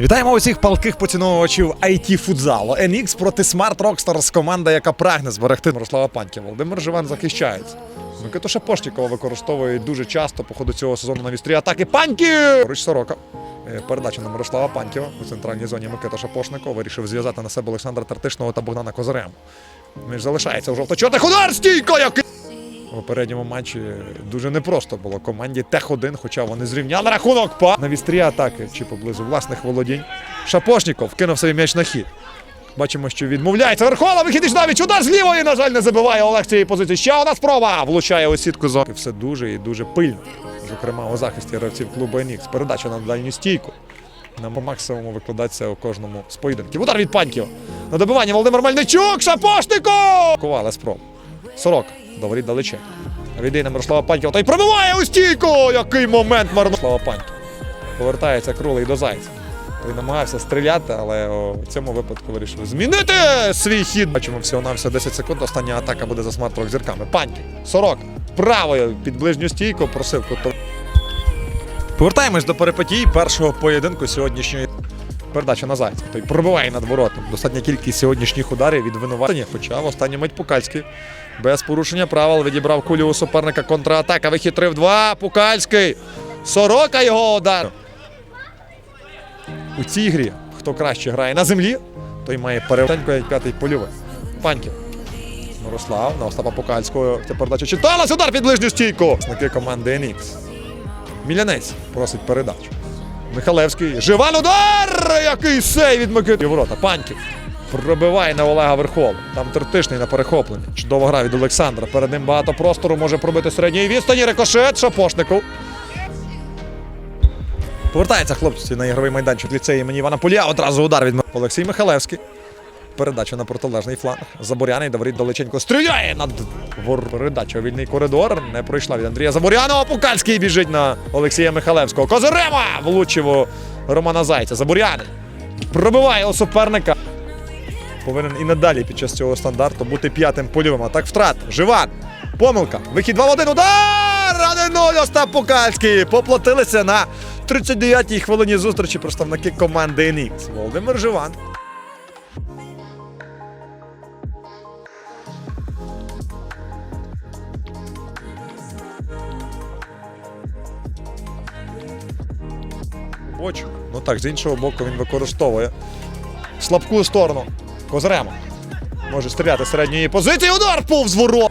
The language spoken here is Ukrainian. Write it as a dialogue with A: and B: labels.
A: Вітаємо усіх палких поціновувачів it футзалу. NX проти Smart Rockstars, команда, яка прагне зберегти Мирослава Паньків. Володимир Живан захищається. Микиту Шапошнікова використовує дуже часто по ходу цього сезону на вістрі атаки Паньків! Поруч Сорока. Е, Передача на Мирослава Паньківа у центральній зоні Микита Шапошников вирішив зв'язати на себе Олександра Тартишного та Богдана Козарема. Між залишається у жовто-чорних удар стійко, який у попередньому матчі дуже непросто було команді Тех-1, хоча вони зрівняли рахунок па на атаки чи поблизу власних володінь. Шапошніков кинув собі м'яч на хід. Бачимо, що відмовляється. Верхола, вихід із навіть удар з лівої, на жаль, не забиває Олег цієї позиції. Ще одна спроба влучає у сітку зони. Все дуже і дуже пильно. Зокрема, у захисті гравців клубу «Енікс». Передача на дальню стійку. На по максимуму викладається у кожному з поєдинків. Удар від Паньківа. На добивання Володимир Мельничук. Шапошников! Ковали спроб. Сорок. До воріт далече. Відійде Мирослава Паньківа. Та й пробиває у стійку! Який момент марно. Слава Паньків. Повертається крулий до зайця. Той намагався стріляти, але у цьому випадку вирішив змінити свій хід. Бачимо всього на всього 10 секунд. Остання атака буде за смарт зірками. Паньків. Сорок. Правою під ближню стійку просив куту. Повертаємось до перипетій першого поєдинку сьогоднішньої. Передача на зайця. Той пробиває над воротом. Достатня кількість сьогоднішніх ударів від винуватення. В останню мить Пукальський без порушення правил відібрав кулю у суперника. Контратака. Вихід 3 в 2. Пукальський. Сорока його удар. У цій грі хто краще грає на землі, той має перевтенько п'ятий польовий. Паньків. Мирослав на Остапа Пукальського. Ця передача читалась. Удар під ближню стійку. Знаки команди NX. Мілянець просить передачу. Михалевський. Живан удар! Який сей від Микити. Ворота. Паньків. Пробиває на Олега Верхову. Там тертишний на перехопленні. Чудова гра від Олександра. Перед ним багато простору може пробити середньої відстані. Рикошет. Шапошнику. Повертається хлопці на ігровий майданчик ліцеї імені Івана Полія. Одразу удар від Олексій Михалевський. Передача на протилежний фланг. Заборяний Даврід далеченько стріляє над. Передача вільний коридор. Не пройшла від Андрія Заборяного. Пукальський біжить на Олексія Михалевського. Козирема влучив Романа Зайця. Заборяний. Пробиває у суперника. Повинен і надалі під час цього стандарту бути п'ятим польовим. А так втрат. Живан. Помилка. Вихід 2 в 1. Удар! 1-0 Остап Пукальський. Поплатилися на 39-й хвилині зустрічі представники команди NX. Володимир Живан. Бочу. Ну так, з іншого боку, він використовує слабку сторону. Козремо. Може стріляти з середньої позиції. Удар повз ворот.